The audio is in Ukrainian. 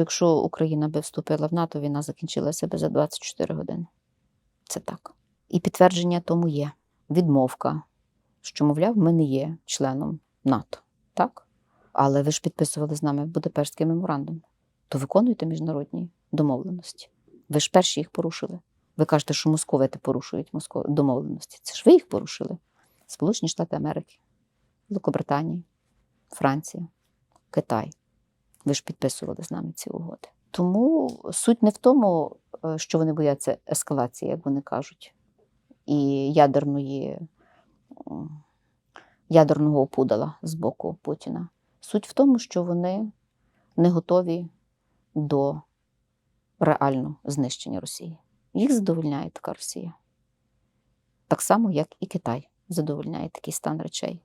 Якщо Україна би вступила в НАТО, війна закінчилася би за 24 години. Це так. І підтвердження тому є відмовка, що, мовляв, ми не є членом НАТО. Так? Але ви ж підписували з нами Будапештський меморандум. То виконуйте міжнародні домовленості. Ви ж перші їх порушили. Ви кажете, що московити порушують домовленості. Це ж ви їх порушили. Сполучені Штати Америки, Великобританія, Франція, Китай. Ви ж підписували з нами ці угоди. Тому суть не в тому, е, що вони бояться ескалації, як вони кажуть, і ядерної, ядерного опудала з боку Путіна. Суть в тому, що вони не готові до реального знищення Росії. Їх задовольняє така Росія. Так само, як і Китай задовольняє такий стан речей.